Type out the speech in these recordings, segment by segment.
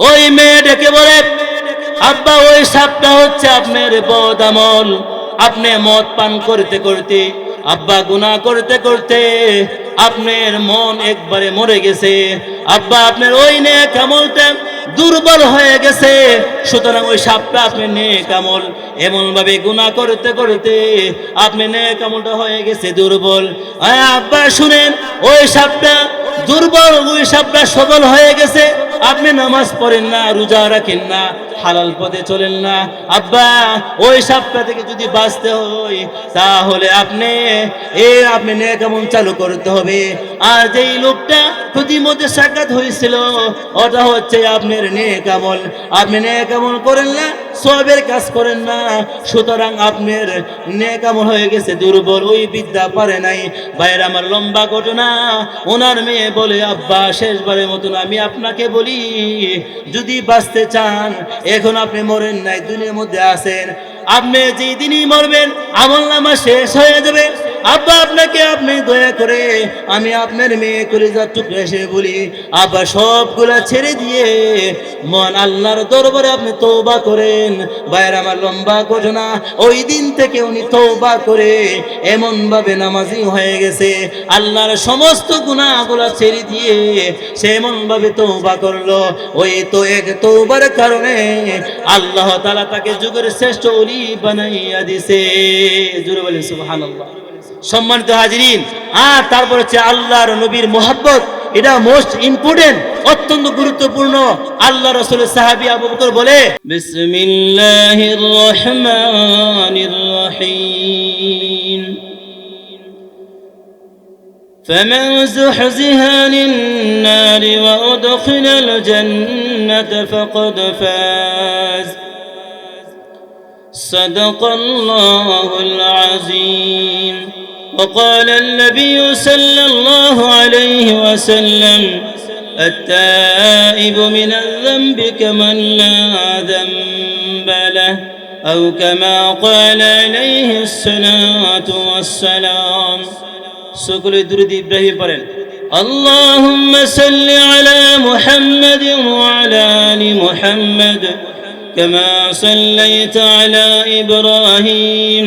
ওই মেয়ে ডেকে বলে, আব্বা, ওই সাপটা হচ্ছে আপনার বদ আমল। আপনি মদ পান করতে করতে, আব্বা, গুনাহ করতে করতে আপনার মন একবারে মরে গেছে। আব্বা, আপনার ওই নে কামলটা দুর্বল হয়ে গেছে। সুতরাং ওই সাপটা আপনি নে কামল এমন ভাবে করতে করতে আপনি নে কামলটা হয়ে গেছে দুর্বল। আব্বা, শুনেন, ওই সাপটা দুর্বল, ওই সাপটা সবল হয়ে গেছে। আপনি নামাজ পড়েন না, রোজা রাখেন না, হালাল পথে চলেন না। আব্বা, ওই সাপটা থেকে যদি বাঁচতে হয়, তাহলে আপনি, এ আপনি নে কেমন চালু করতে হবে। আর যেই লোকটা প্রতিমধ্যে সাক্ষাৎ হয়েছিল, ওটা হচ্ছে আপনার নে কামল আপনি নে কেমন করেন না সবের কাজ করেন না। সুতরাং আপনার নে কামল হয়ে গেছে, দুর্বল ওই বিদ্যা পারে নাই। বাইরে আমার লম্বা ঘটনা, ওনার মেয়ে বলে, আব্বা, শেষবারের মতন আমি আপনাকে বলি, যদি বাঁচতে চান, এখন আপনি মরেন নাই, দুনিয়ার মধ্যে আছেন। আপনি যেই দিনই মরবেন, আমল নামা শেষ হয়ে যাবে। আব্বা, আপনাকে আপনি দয়া করে আমি আপনার মেয়ে যা টুকরে এসে বলি। আব্বা, সবগুলা ছেড়ে দিয়ে মন আল্লাহর দরবারে আপনি তৌবা করেন। বাইরে আমার লম্বা ঘটনা ওই দিন থেকে উনি তৌবা করে এমন ভাবে নামাজি হয়ে গেছে। আল্লাহর সমস্ত গুণাগুলা ছেড়ে দিয়ে সে এমন ভাবে তৌবা করল। ওই তো এক তৌবার কারণে আল্লাহ তালা তাকে যুগের শ্রেষ্ঠ অলি বানাইয়া দিছে। জুড়ে বলেন, সুবহানাল্লাহ। সম্মানিত হাজিরিন আর তারপর হচ্ছে আল্লাহর নবীর মোহাব্বত এটা মোস্ট ইম্পর্টেন্ট অত্যন্ত গুরুত্বপূর্ণ আল্লাহ রসুলের সাহাবি আবু বকর বলে বিসমিল্লাহির রহমানির রহিম فمن زحزح عن النار وأدخل الجنة فقد فاز صدق الله العظيم وقال النبي صلى الله عليه وسلم التائب من الذنب كمن لا ذنب له أو كما قال عليه الصلاة والسلام. سكر درد إبراهيم برين اللهم صل على محمد وعلى آل محمد كما صليت على إبراهيم.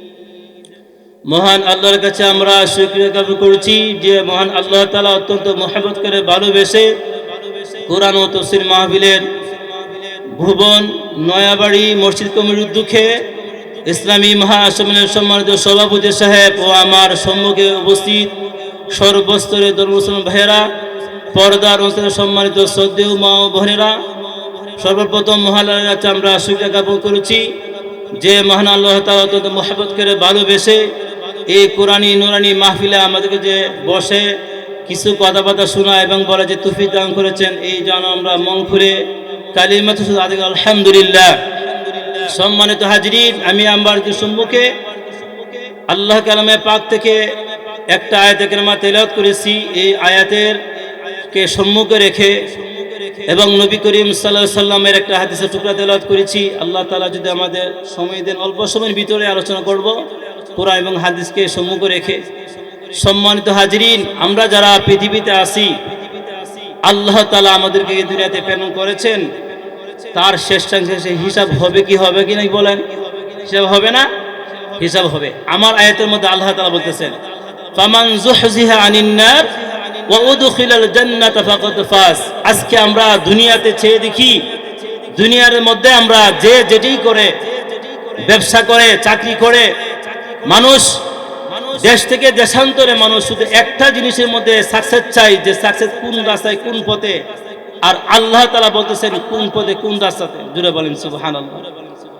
মহান আল্লাহর কাছে আমরা শুক্রিয়া জ্ঞাপন করছি যে মহান আল্লাহ তালা অত্যন্ত মহাবত করে ভালোবেসে কোরআন ও তফসির মাহবিলের ভুবন, নয়াবাড়ি, মসজিদ কমিটির দুঃখে ইসলামী মহাসম্মেলনের সম্মানিত সভাপতি সাহেব ও আমার সম্মুখে উপস্থিত সর্বস্তরের ধর্মসলম ভাইয়েরা, পর্দার অনুষ্ঠানে সম্মানিত শ্রদ্ধেয় মা ও বোনেরা, সর্বপ্রথম মহালয়ের কাছে আমরা সুবিধা জ্ঞাপন করেছি যে মহান আল্লাহ তালা অত্যন্ত মহাবত করে ভালোবেসে এই কোরআনী নুরানি মাহফিলে আমাদেরকে যে বসে কিছু কথাবার্তা শোনা এবং বলে যে তুফি দান করেছেন, এই যেন আমরা খুলে কালিমাত আলহামদুলিল্লাহ। সম্মানিত হাজরিন, আমি আমার সম্মুখে আল্লাহ কালামে পাক থেকে একটা আয়াতে কেরামা তেলাওয়াত করেছি, এই আয়াতের কে সম্মুখে রেখে এবং নবী করিম সাল্লাহ সাল্লামের একটা হাদিসের টুকরা তেলাওয়াত করেছি। আল্লাহ তালা যদি আমাদের সময় দেন, অল্প সময়ের ভিতরে আলোচনা করব। কোরআন এবং হাদিসকে সম্মুখে রেখে সম্মানিত হাজরিন, আমরা যারা পৃথিবীতে আসি আল্লাহ তালা আমাদেরকে এই দুনিয়াতে প্রেরণ করেছেন। তার শেষাংশে হিসাব হবে কি হবে কি নাই বলেন? হিসাব হবে না? হিসাব হবে। আমার আয়াতের মধ্যে আল্লাহ তালা বলতেছেন আজকে আমরা দুনিয়াতে চেয়ে দেখি, দুনিয়ার মধ্যে আমরা যে যেটাই করে, ব্যবসা করে, চাকরি করে মানুষ দেশ থেকে দেশান্তরে মানুষ শুধু একটা জিনিসের মধ্যে সাকসেস চাই যে সাকসেস কোন রাস্তায় কোন পথে আর আল্লাহ তালা বলতেছেন কোন পথে কোন রাস্তাতে জুড়ে বলেন সুবহান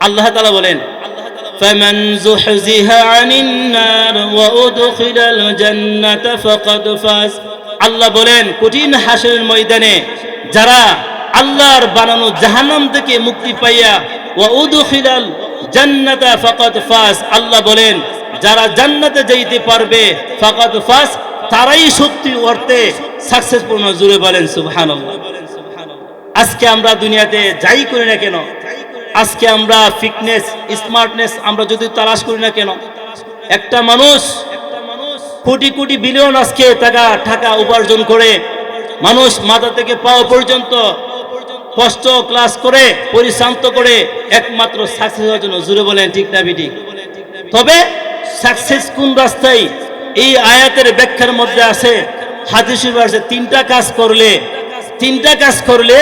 আল্লাহ তালা বলেন فمن زحزح عن النار وأدخل الجنة فقد فاز আল্লাহ বলেন কঠিন হাসরের ময়দানে যারা আল্লাহর বানানো জাহান্নাম থেকে মুক্তি পাইয়া ও উদখিলাল জান্নাতা ফাকাত ফাস আল্লাহ বলেন যারা জান্নাতে যাইতে পারবে ফাকাত ফাস, তারাই সত্যি অর্থে সাকসেসফুল জুড়ে বলেন, সুবহানাল্লাহ। আজকে আমরা দুনিয়াতে যাই করি না কেন? আজকে আমরা ফিটনেস স্মার্টনেস আমরা যদি তালাশ করি না কেন? একটা মানুষ কোটি কোটি বিলিয়ন আজকে টাকা টাকা উপার্জন করে, মানুষ মাথা থেকে পাওয়া পর্যন্ত কষ্ট ক্লাস করে, পরিশ্রান্ত করে, একমাত্র সাকসেস হওয়ার জন্য। জুড়ে বলেন, ঠিক না বিটি তবে সাকসেস কোন রাস্তায় এই আয়াতের ব্যাখ্যার মধ্যে আছে, হাদিস আছে, তিনটা কাজ করলে, তিনটা কাজ করলে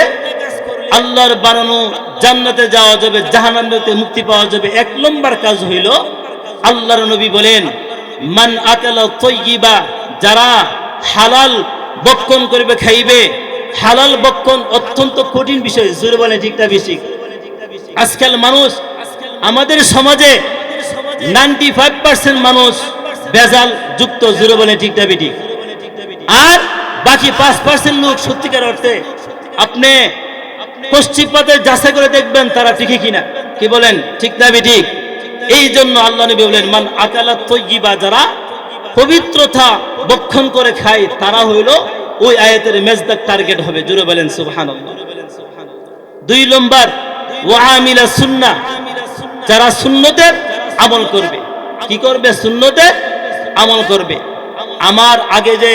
আল্লাহর বানানো জান্নাতে যাওয়া যাবে, জাহান্নামে মুক্তি পাওয়া যাবে। এক নম্বর কাজ হইল, আল্লাহর নবী বলেন, মান আকালা তৈবা যারা হালাল বক্ষণ করবে, খাইবে। হালাল বক্ষণ অত্যন্ত কঠিন বিষয়, জোরে বলে ঠিকটা বেশি। আজকাল মানুষ আমাদের সমাজে নাইনটি ফাইভ পার্সেন্ট মানুষ বেজাল, যুক্ত জোরে বলে ঠিকটা ঠিক আর বাকি পাঁচ পার্সেন্ট লোক সত্যিকার অর্থে আপনি পশ্চিমপাতে যাচাই করে দেখবেন তারা ঠিকই কিনা। কি বলেন? ঠিক না ঠিক এই জন্য আল্লাহ নবী বলেন, মান আকালা তৈবা যারা পবিত্রতা বক্ষণ করে খায়, তারা হইল ওই আয়াতের মেজদাক টার্গেট হবে। জুড়ে বলেন, সুবহানাল্লাহ। দুই নম্বর ওয়ামিলা সুন্না যারা সুন্নতের আমল করবে কি করবে সুন্নতের আমল করবে আমার আগে যে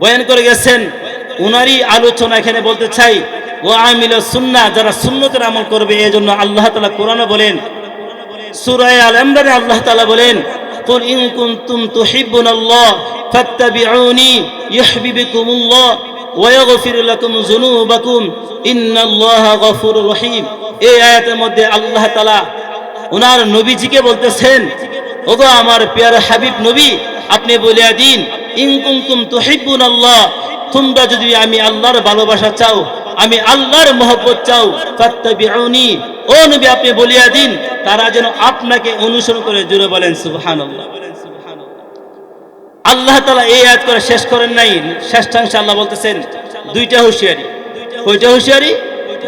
বয়ান করে গেছেন উনারই আলোচনা এখানে বলতে চাই ও আমিল সুন্না যারা সুন্নতের আমল করবে এই জন্য আল্লাহ তালা কোরআনে বলেন সুরায় আল ইমরানে আল্লাহ তালা বলেন قل إن كنتم تحبون الله فاتبعوني يحببكم الله ويغفر لكم ذنوبكم إن الله غفور رحيم এই আয়াতের মধ্যে আল্লাহ তালা ওনার নবীজিকে বলতেছেন, ওগো আমার পেয়ার হাবিব নবী, আপনি বলিয়া দিন ইনকুমতুম তুহিব্বুন আল্লাহ তোমরা যদি আমি আল্লাহর ভালোবাসা চাও, আমি আল্লাহর মহব্বত চাও, ফাত্তাবিউনি, ও নবী, আপনি বলিয়া দিন, তারা যেন আপনাকে অনুসরণ করে জুড়ে বলেন, সুবহানাল্লাহ। আল্লাহ তালা এই আয়াত করে শেষ করেন নাই শেষাংশ আল্লাহ বলতেছেন, দুইটা হুঁশিয়ারি। কয়টা হুঁশিয়ারি?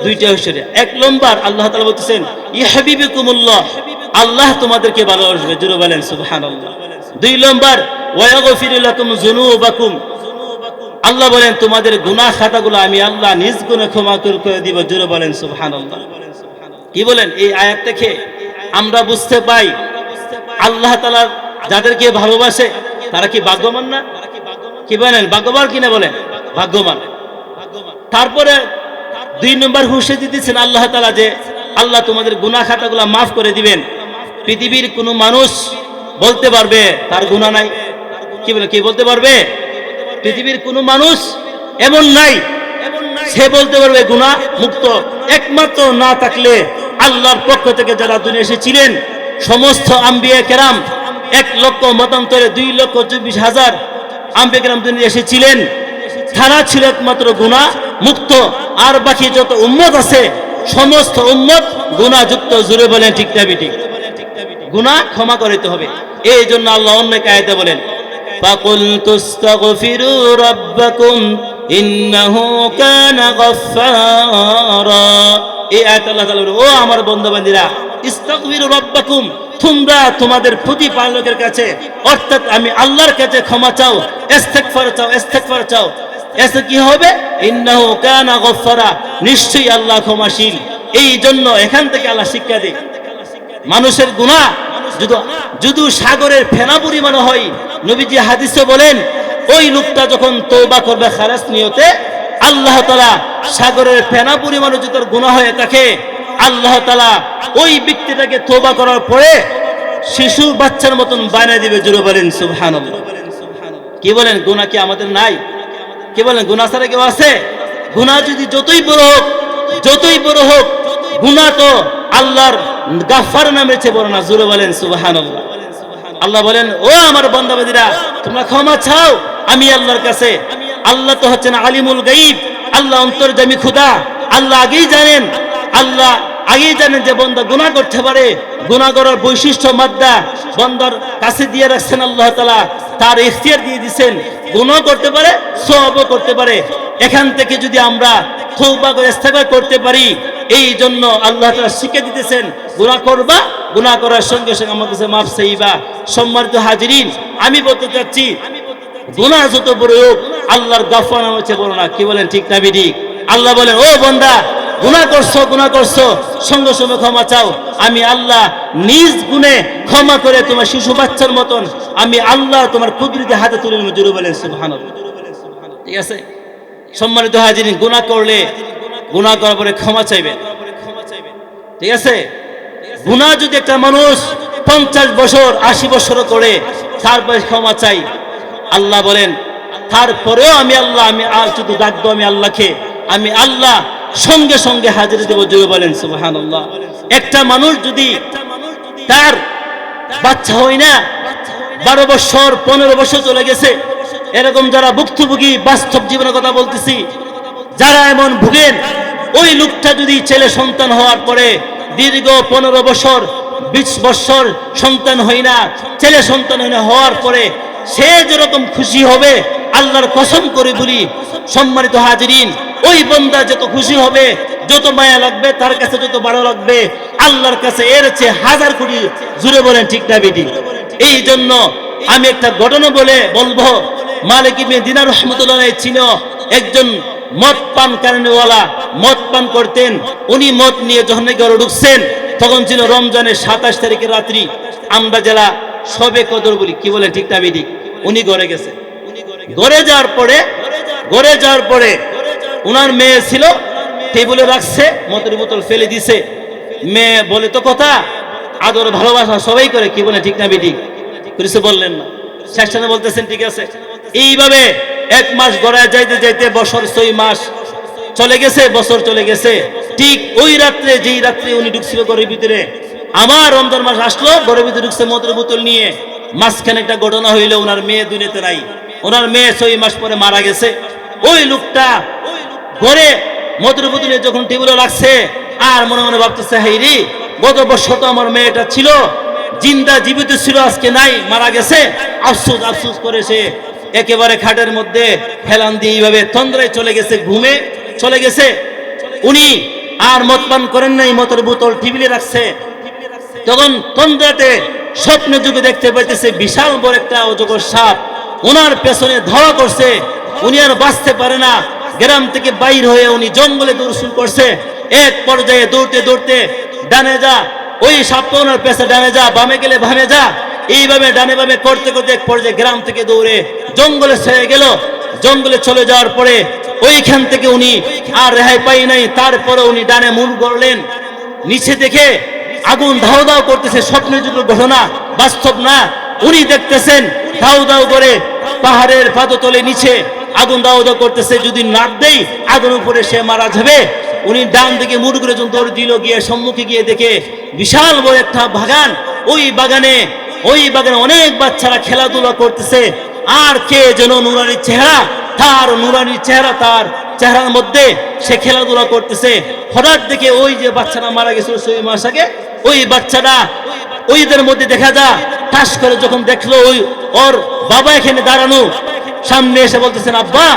দুইটা হুঁশিয়ারি। এক নম্বর আল্লাহ তালা বলতেছেন আল্লাহ তোমাদেরকে ভালোবাসবে জুড়ে বলেন, সুবহানাল্লাহ। দুই নম্বর আল্লাহ বলেন, তোমাদের গুনাহ খাতাগুলো আমি আল্লাহ নিজ গুণে ক্ষমা করে দিব। জুড়ে বলেন, সুবহানাল্লাহ। কি বলেন, এই আয়াত থেকে আমরা বুঝতে পাই। আল্লাহ তাআলা যাদেরকে ভালোবাসে, তারা কি ভাগ্যবান না? কি বলেন, ভাগ্যবান কিনা বলেন? ভাগ্যবান। তারপরে দুই নম্বর হুশে দিতেছেন আল্লাহ তাআলা যে আল্লাহ তোমাদের গুনাহ খাতাগুলো মাফ করে দিবেন। পৃথিবীর কোনো মানুষ বলতে পারবে, তার গুনাহ নাই। কি বলে, কি বলতে পারবে? পৃথিবীর কোনো মানুষ এমন নাই, সে বলতে পারবে, গুনাহ মুক্ত। একমাত্র না থাকলে আল্লাহর পক্ষ থেকে যারা দুনিয়া এসেছিলেন, সমস্ত আম্বিয়া কেরাম, এক লক্ষ মতান্তরে দুই লক্ষ চব্বিশ হাজার আম্বিয়া কেরাম দুনিয়া এসেছিলেন, তারা ছিল একমাত্র গুণা মুক্ত। আর বাকি যত উম্মত আছে সমস্ত উম্মত গুণাযুক্ত জুড়ে বলেন ঠিক না ঠিক গুণা ক্ষমা করিতে হবে। এই জন্য আল্লাহ অন্য কায়দে বলেন এই ও আমার রাব্বাকুম, তোমরা তোমাদের কাছে, অর্থাৎ আমি আল্লাহর কাছে ক্ষমা চাও, ইস্তেগফার চাও ইস্তেগফার চাও এসে কি হবে? কানা নিশ্চয়ই আল্লাহ ক্ষমাশীল। এই জন্য এখান থেকে আল্লাহ শিক্ষা দেয়। মানুষের গুণা যদি সাগরের ফেনা পরিমাণ হয়, নবীজি হাদিসে বলেন, ওই লোকটা যখন তৌবা করবে খারাস নিয়তে, আল্লাহ তালা সাগরের ফেনা পরিমাণ যদি গুণা হয়ে থাকে, আল্লাহ তালা ওই ব্যক্তিটাকে তৌবা করার পরে শিশু বাচ্চার মতন বানিয়ে দিবে জুড়ে বলেন সুবহান কি বলেন গুণা কি আমাদের নাই? কি বলেন গুণা ছাড়া কেউ আছে? গুণা যদি যতই বড় হোক, যতই বড় হোক গুণা তো আল্লাহর গাফার নামে চেয়ে বড় না। জুড়ে বলেন সুবাহান আল্লাহ বলেন, ও আমার বন্দাবাদীরা, তোমরা ক্ষমা চাও, আমি আল্লাহর কাছে। আল্লাহ তো হচ্ছেন আলিমুল গাইব আল্লাহ অন্তর্জামী খুদা। আল্লাহ আগেই জানেন, আল্লাহ আগেই জানেন যে বন্দা গুনাহ করতে পারে। গুনাহ করার বৈশিষ্ট্য, মাদ্দা বন্দার কাছে দিয়ে রাখছেন আল্লাহ তালা তার ইখতিয়ার দিয়ে দিছেন গুনাহ করতে পারে সবও করতে পারে। এখান থেকে যদি আমরা তৌবা করে ইস্তেগফার করতে পারি, এই জন্য আল্লাহ তাআলা শিখে দিতেছেন, গুনাহ করবা, গুনাহ করার সঙ্গে সঙ্গে আমার কাছে মাফ চাইবা। সম্মানিত হাজিরিন, আমি বলতে চাচ্ছি, গুনাহ যত বড় হোক, আল্লাহর গাফার নাম হচ্ছে বলো না। কি বলেন, ঠিক না ঠিক আল্লাহ বলেন, ও বন্দা, গুনাহ করছ গুনাহ করছ, সঙ্গে সঙ্গে ক্ষমা চাও। আমি আল্লাহ নিজ গুণে ক্ষমা করে তোমার শিশু বাচ্চার মতন আমি আল্লাহ তোমার কুদরতি হাতে তুলে নেব জুড়ে বলেন, সুবহানাল্লাহ। ঠিক আছে? সম্মানিত হাজিরিন, গুনাহ করলে, গুনাহ করার পরে ক্ষমা চাইবেন ঠিক আছে? গুনাহ যদি একটা মানুষ পঞ্চাশ বছর, আশি বছর করে, তারপরে ক্ষমা চাই। আল্লাহ বলেন, তারপরেও আমি আল্লাহ, আমি শুধু ডাকবো আমি আল্লাহকে, আমি আল্লাহ সঙ্গে সঙ্গে হাজির দেবো জুড়ে বলেন সুবাহান একটা মানুষ যদি তার বাচ্চা হয় না। বারো বছর, পনেরো বছর চলে গেছে। এরকম যারা ভুক্তভোগী, বাস্তব জীবনের কথা বলতেছি, যারা এমন ভুগেন, ওই লোকটা যদি ছেলে সন্তান হওয়ার পরে দীর্ঘ পনেরো বছর, বিশ বছর সন্তান হয় না, ছেলে সন্তান হয় না হওয়ার পরে সে যেরকম খুশি হবে, আল্লাহর কসম করে বলি, সম্মানিত হাজিরিন ওই বন্দা যত খুশি হবে, যত মায়া লাগবে, তার কাছে যত ভালো লাগবে, আল্লাহর কাছে এর চেয়ে হাজার কোটি জুড়ে বলেন ঠিক না বেটি? এই জন্য আমি একটা ঘটনা বলে বলব। মালিক ইবনে দিনার রহমতুল্লাহ ছিল একজন মদ পান কারণেওয়ালা। মদ পান করতেন, উনি মদ নিয়ে যখন ঘরে ঢুকছেন। তখন ছিল রমজানের সাতাশ তারিখের রাত্রি। আমরা যারা সবে কদর বলি, কি বলে ঠিক না বেটি? উনি ঘরে গেছে। ঘরে যাওয়ার পরে, ঘরে যাওয়ার পরে উনার মেয়ে ছিল, টেবিলে রাখছে মতের বোতল ফেলে দিছে। মেয়ে বলে, তো কথা, আদর, ভালোবাসা সবাই করে, কি বলে, ঠিক না বেটি? কিছু বললেন, না। শেষখানে বলতেছেন, ঠিক আছে। এইভাবে এক মাস গড়ায় যাইতে যাইতে বছর ছয় মাস চলে গেছে, বছর চলে গেছে। ঠিক ওই রাত্রে, যেই রাত্রে উনি ঢুকছিল ঘরের ভিতরে, আমার রমজান মাস আসলো, ঘরের ভিতরে ঢুকছে মদের বোতল নিয়ে। মাঝখানে একটা ঘটনা হইল ওনার মেয়ে দুনিয়াতে নাই। ওনার মেয়ে ছয় মাস পরে মারা গেছে। ওই লোকটা ঘরে মদের বোতলে যখন টেবিলে লাগছে আর মনে মনে ভাবতেছে হেইরি গত বছর তো আমার মেয়েটা ছিল, জিন্দা জীবিত ছিল, আজকে নাই, মারা গেছে। আফসোস আফসোস করে সে একেবারে খাটের মধ্যে ফেলান দিয়ে এইভাবে তন্দ্রায় চলে গেছে, ঘুমে চলে গেছে। উনি আর মদ পান করেন নাই মতের বোতল টিবিলে রাখছে। তখন তন্দ্রাতে স্বপ্ন যুগে দেখতে পাইতেছে, বিশাল বড় একটা অজগর সাপ। ওনার পেছনে ধরা করছে উনি আর বাঁচতে পারে না। গ্রাম থেকে বাইর হয়ে উনি জঙ্গলে দৌড় শুরু করছে। এক পর্যায়ে দৌড়তে দৌড়তে ডানে যা, ওই সাপটা ওনার পেছে ডানে যা, বামে গেলে বামে যা। এইভাবে ডানে বামে করতে করতে এক পর্যায়ে গ্রাম থেকে দৌড়ে জঙ্গলে ছেড়ে গেল। জঙ্গলে চলে যাওয়ার পরে ওইখান থেকে উনি আর রেহাই পাই নাই। তারপরে উনি ডানে মুখ গড়লেন। নিচে দেখে আগুন ধাও দাও করতেছে, স্বপ্নের যুগের ঘটনা, বাস্তব না। উনি দেখতেছেন ধাও দাও করে পাহাড়ের পাদতলে নিচে আগুন দাও দাও করতেছে, যদি নাক দেই, আগুন উপরে সে মারা যাবে। উনি ডান দিকে মুড় করে যখন দৌড় দিল, গিয়ে সম্মুখে গিয়ে দেখে বিশাল বড় একটা বাগান। ওই বাগানে ওই বাগানে অনেক বাচ্চারা খেলাধুলা করতেছে। আর কে যেন নুরানির চেহারা, তার নুরানির চেহারা, তার চেহারার মধ্যে সে খেলাধুলা করতেছে। হঠাৎ দেখে ওই যে বাচ্চাটা মারা গেছিল ছয় মাস আগে ওই বাচ্চাটা ওইদের মধ্যে দেখা যা ঠাস করে যখন দেখল, ওই ওর বাবা এখানে দাঁড়ানো সামনে এসে বলতেছেন, আব্বা,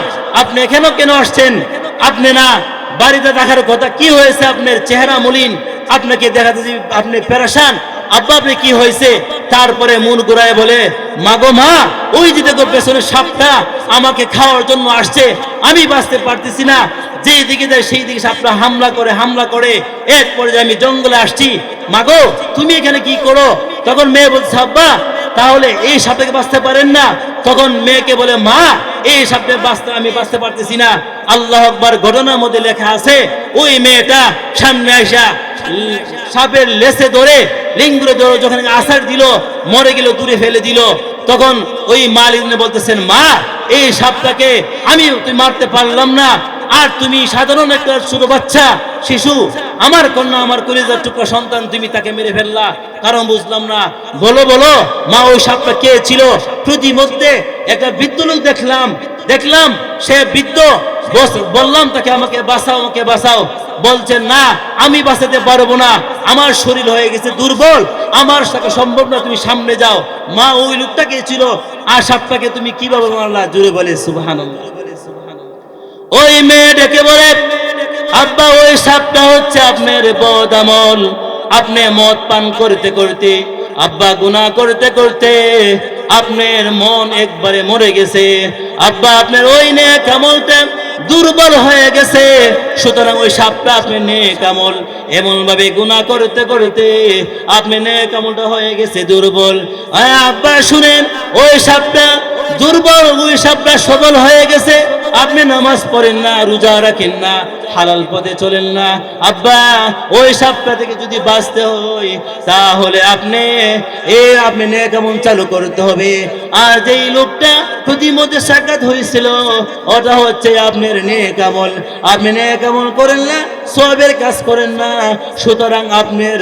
আপনি এখানেও কেন আসছেন? আপনি না বাড়িতে দেখার কথা, কি হয়েছে আপনার চেহারা মলিন? আপনাকে দেখাতে যে আপনি পেরেশান। আব্বা আপনি কি হয়েছে? তারপরে মন ঘুরায় বলে, মাগো মা, ওই যে দেখো পেছনে সাপটা আমাকে খাওয়ার জন্য আসছে। আমি বাঁচতে পারতেছি না। যেই দিকে যায় সেই দিকে সাপটা হামলা করে হামলা করে। এক পর্যায়ে আমি জঙ্গলে আসছি। মাগো, তুমি এখানে কি করো? তখন মেয়ে বলছে আব্বা তাহলে এই সাপটাকে বাঁচতে পারেন না। তখন মেয়েকে বলে, মা, এই সাপটা বাঁচতে আমি বাঁচতে পারতেছি না। আল্লাহ আকবার ঘটনার মধ্যে লেখা আছে, ওই মেয়েটা সামনে আসা সাপের লেসে ধরে লিঙ্গুরে ধরে যখন আসার দিল, মরে গেল, দূরে ফেলে দিল, তখন ওই মালিক বলতেছেন, মা, এই সাপটাকে আমি, তুই মারতে পারলাম না। আর তুমি সাধারণ একটা ছোট বাচ্চা, শিশু, আমার কন্যা, আমার কলিজার টুকরা সন্তান, তুমি তাকে মেরে ফেললা। কারণ বুঝলাম না। বলো বলো, মা ওই সাপটা কে ছিল? প্রতিমধ্যে একটা বৃদ্ধ লোক দেখলাম। দেখলাম, সে বৃদ্ধ। বললাম, তাকে আমাকে বাঁচাও আমাকে বাঁচাও। বলছেন না, আমি বাঁচাতে পারব না। আমার শরীর হয়ে গেছে দুর্বল। আমার সাথে সম্ভব না, তুমি সামনে যাও। মা ওই লোকটাকে ছিল? আর সাপটাকে তুমি কীভাবে মারলা? জুড়ে বলে, সুবহানাল্লাহ। ওই মেয়ে ডেকে বলে, আব্বা, ওই সাপটা হচ্ছে আপনার বদ আমল। আপনি মদ পান করতে করতে, আব্বা, গুনাহ করতে করতে আপনার মন একবারে মরে গেছে। আব্বা, আপনার ওই নে কামলটা দুর্বল হয়ে গেছে। সুতরাং ওই সাপটা আপনি নে কামল এমন ভাবে করতে করতে আপনি নে কামলটা হয়ে গেছে দুর্বল। আব্বা, শুনেন, ওই সাপটা দুর্বল, ওই সাপটা সবল হয়ে গেছে। আপনি নামাজ পড়েন না, রোজা রাখেন না, হালাল পথে চলেন না। আব্বা, ওই সাপটা থেকে যদি বাঁচতে হয়, তাহলে আপনি, এ আপনি নে কেমন চালু করতে হবে। আর যেই লোকটা সাক্ষাৎ হয়েছিল, ওটা হচ্ছে আপনার আপনি করেন না, সবের কাজ করেন না। সুতরাং আপনার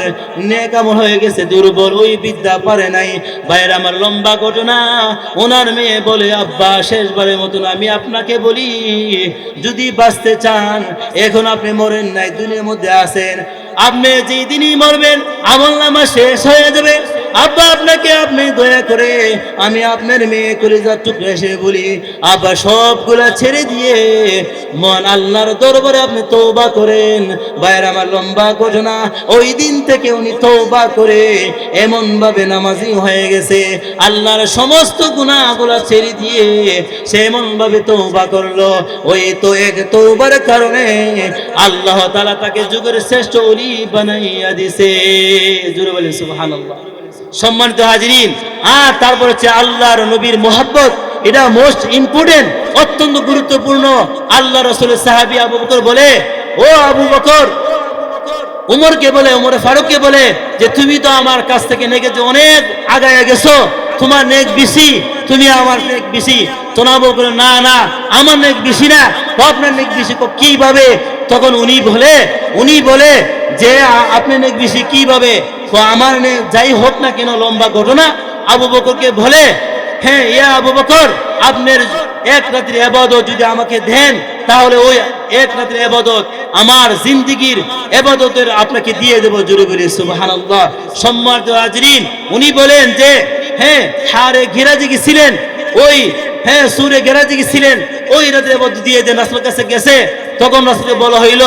নেক আমল হয়ে গেছে, দুর্বল, ওই বিদ্যা পারে নাই। বাইরে আমার লম্বা ঘটনা, ওনার মেয়ে বলে, আব্বা, শেষবারের মতন আমি আপনাকে বলি যদি বাঁচতে চান, এখন আপনি মরেন নাই, দুনিয়ার মধ্যে আছেন। আপনি যেই দিনই মরবেন, আমল নামা শেষ হয়ে যাবে। আব্বা, আপনাকে আপনি দয়া করে আমি আপনার মেয়ে করে যা টুকরে এসে বলি। আব্বা, সবগুলা ছেড়ে দিয়ে মন আল্লাহর দরবারে আপনি তৌবা করেন। বাইরে আমার লম্বা ঘটনা ওই দিন থেকে উনি তৌবা করে এমন ভাবে নামাজি হয়ে গেছে। আল্লাহর সমস্ত গুণাগুলা ছেড়ে দিয়ে সে এমন ভাবে তৌবা করল। ওই তো এক তৌবার কারণে আল্লাহ তালা তাকে যুগের শ্রেষ্ঠ অলি বানাইয়া দিছে। জুড়ে বলে সুবহানাল্লাহ। সম্মানিত হাজিরিন, আর তারপর হচ্ছে আল্লাহর নবীর মোহাব্বত, এটা মোস্ট ইম্পর্টেন্ট অত্যন্ত গুরুত্বপূর্ণ। আল্লাহ রসুলের সাহাবি আবু বকর বলে, ও আবু বকর, উমরকে বলে, উমর ফারুককে বলে যে, তুমি তো আমার কাছ থেকে নেগেছে অনেক আগায় গেছো, তোমার নেক বেশি, তুমি আমার নেক বেশি। তোনা বলে, না না, আমার নেক বেশি না আপনার নেক বেশি কীভাবে? তখন উনি বলে উনি বলে যে আপনি নেক বেশি কীভাবে? তো আমার যাই হোক না কেন লম্বা ঘটনা, আবু বকরকে বলে হ্যাঁ ইয়া আবু বকর, আপনার এক রাত্রি এবাদত যদি আমাকে দেন, তাহলে ওই এক রাত্রি এবাদত আমার জিন্দিগির এবাদতের আপনাকে দিয়ে দেব জোরে বলে, সুবহানাল্লাহ। সম্মানিত হাজরিন, উনি বলেন যে হ্যাঁ হারে ঘেরাজি ছিলেন, ওই হ্যাঁ সুরে ঘেরাজি ছিলেন, ওই রাত্রে এবাদত দিয়ে দেন রাসূলের কাছে গেছে, তখন রাসূলকে বলা হইল,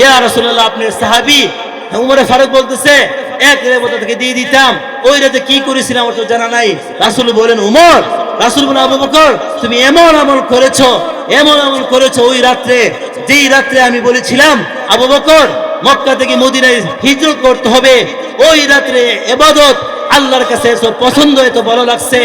ইয়া রাসূলুল্লাহ, আপনার সাহাবী, উমরে ফারুক বলতেছে এক রেবতা থেকে দিয়ে দিতাম। ওই রাতে কি করেছিলাম তো জানা নাই। রাসুল বলেন, উমর, রাসুল বলেন, আবু বকর, তুমি এমন আমল করেছ, এমন আমল করেছ ওই রাত্রে, যেই রাত্রে আমি বলেছিলাম, আবু বকর, মক্কা থেকে মদিনায় হিজরত করতে হবে। ওই রাত্রে এবাদত আল্লাহর কাছে এসব পছন্দ, এত ভালো লাগছে।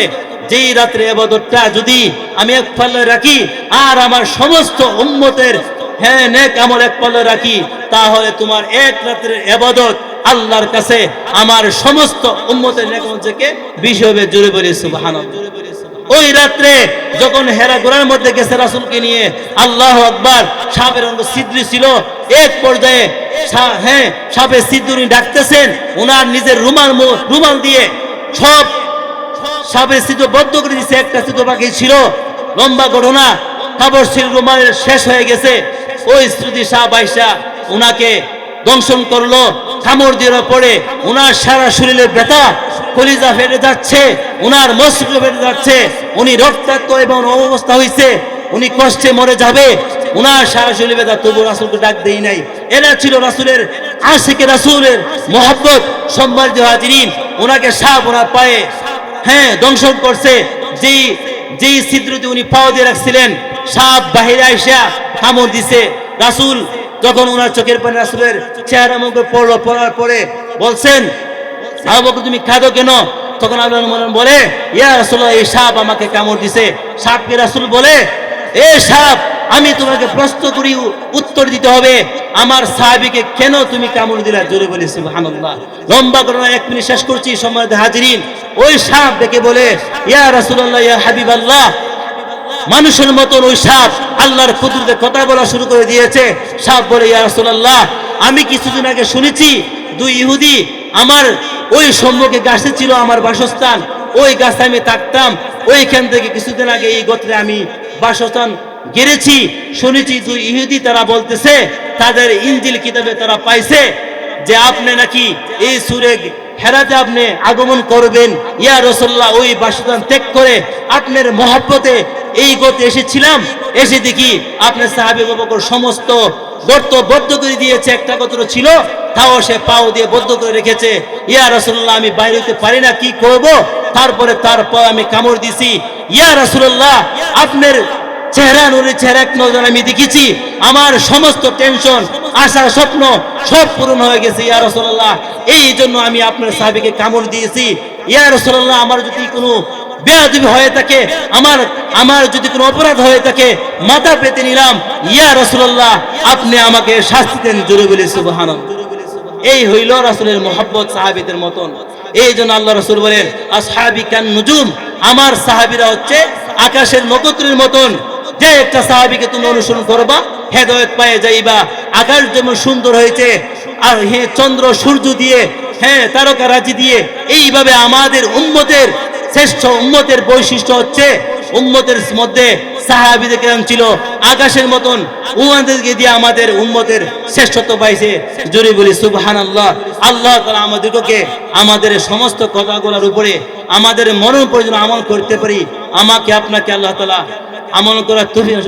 যেই রাত্রে এবাদতটা যদি আমি এক পাল্লায় রাখি, আর আমার সমস্ত উম্মতের হ্যাঁ নেক আমল এক পাল্লায় রাখি, তাহলে তোমার এক রাত্রের এবাদত আল্লাহর কাছে আমার সমস্ত উম্মতের নেক আমল থেকে বেশি হবে জোরে বলে, সুবহানাল্লাহ। ওই রাত্রে যখন হেরা গোড়ার মধ্যে গেছে রাসুলকে নিয়ে, আল্লাহ আকবার, সাপের অঙ্গ ছিদ্রি ছিল। এক পর্যায়ে হ্যাঁ সাপের ছিদ্রি ডাকতেছেন। ওনার নিজের রুমাল রুমাল দিয়ে সব সাপের সিদ্ধ বদ্ধ করে দিছে একটা ছিদ্র বাকি ছিল। লম্বা ঘটনা। কাবর ছিল রুমালের শেষ হয়ে গেছে। ওই স্মৃতি শাহ বাইশা ওনাকে দংশন করল। কামড় দিয়ে পড়ে ওনার সারা শরীরে ব্যথা, কলিজা ফেটে যাচ্ছে ওনার মস্তিষ্ক ফেটে যাচ্ছে, উনি রক্তাক্ত এবং অবস্থা হয়েছে উনি কষ্টে মরে যাবে ওনার সারা শরীরে ব্যথা, তবু রাসুলকে ডাক দেই নাই। এরা ছিল রাসুলের, আশিকে রাসুলের মোহাব্বত, সম্মানিত হাজিরিন ওনাকে সাপ ওনার পায়ে হ্যাঁ দংশন করছে, যেই যেই ছিদ্রতে উনি পাও দিয়ে রাখছিলেন, সাপ বাহিরে আইসা কামড় দিছে, রাসুল যখন ওনার চোখের পানি রাসুলের চেহারা মুখে পড়ল, পড়ার পরে বলছেন, আবু তুমি খাদো কেন? তখন আল্লাহ বলে, ইয়া রাসুল এই সাপ আমাকে কামড় দিছে। সাপকে রাসুল বলে, এ সাপ, আমি তোমাকে প্রশ্ন করি, উত্তর দিতে হবে। আমার সাহাবিকে কেন তুমি কামড় দিলা? জোরে বলে, সুবহানাল্লাহ। লম্বা ঘটনা, এক মিনিট শেষ করছি, সম্মানিত হাজিরিন। ওই সাপ দেখে বলে, ইয়া রাসূলুল্লাহ, ইয়া হাবিবাল্লাহ মানুষের মতন ওই সাপ আল্লাহর কুদরতে কথা বলা শুরু করে দিয়েছে। সাপ বলে, ইয়া রাসূলুল্লাহ, আমি কিছুদিন আগে শুনেছি, দুই ইহুদি আমার ওই সম্মুখে গাছে ছিল আমার বাসস্থান, ওই গাছে আমি থাকতাম, ওইখান থেকে কিছুদিন আগে এই গোত্রে আমি বাসস্থান গেড়েছি, শুনেছি দুই ইহুদি তারা বলতেছে, তাদের ইঞ্জিল কিতাবে তারা পাইছে যে আপনি নাকি এই সুরে হেরাতে আপনি আগমন করবেন। ইয়া রসল্লাহ ওই বাসস্থান ত্যাগ করে আপনার মহাব্বতে এই গতে এসেছিলাম। এসে দেখি আপনার সাহাবি বকর সমস্ত গর্ত বদ্ধ করে দিয়েছে, একটা গত্র ছিল, তাও সে পাও দিয়ে বদ্ধ করে রেখেছে। ইয়া রাসূলুল্লাহ, আমি বাইরে হতে পারি না, কি করব? তারপরে তারপর আমি কামড় দিছি। ইয়া রাসূলুল্লাহ, আপনার চেহারা নুরি চেহারা এক নজর আমি দেখেছি। আমার সমস্ত টেনশন আশা স্বপ্ন সব পূরণ হয়ে গেছে, ইয়া রাসূলুল্লাহ। এই জন্য আমি আপনার সাহাবীকে কামড় দিয়েছি। ইয়া রাসূলুল্লাহ, আমার যদি কোনো বেয়াদবি হয়ে থাকে, আমার আমার যদি কোনো অপরাধ হয়ে থাকে, মাথা পেতে নিলাম, ইয়া রাসূলুল্লাহ, আপনি আমাকে শাস্তি দেন, জোরে সুবহানাল্লাহ। এই হইল রাসূলের মোহাব্বত সাহাবীদের মতন। এই জন্য আল্লাহ রাসূল বলেন, আসহাবি কান নুজুম আমার সাহাবীরা হচ্ছে আকাশের নক্ষত্রের মতন। যে একটা সাহাবীকে তুমি অনুসরণ করবা, হেদায়েত পায়ে যাইবা। আকাশ যেমন সুন্দর হয়েছে, আর হে চন্দ্র সূর্য দিয়ে হ্যাঁ তারকা রাজি দিয়ে, এইভাবে আমাদের উম্মতের শ্রেষ্ঠ উম্মতের বৈশিষ্ট্য হচ্ছে, উম্মতের মধ্যে সাহাবিদের কেরাম ছিল, আকাশের মতন উমাদেরকে দিয়ে আমাদের উম্মতের শ্রেষ্ঠত্ব পাইছে জোরে বলি সুবহান আল্লাহ আল্লাহ তালা আমাদেরকে আমাদের সমস্ত কথাগুলোর উপরে, আমাদের মরণ পর্যন্ত আমল করতে পারি, আমাকে আপনাকে আল্লাহ তালা আমল করার তুমি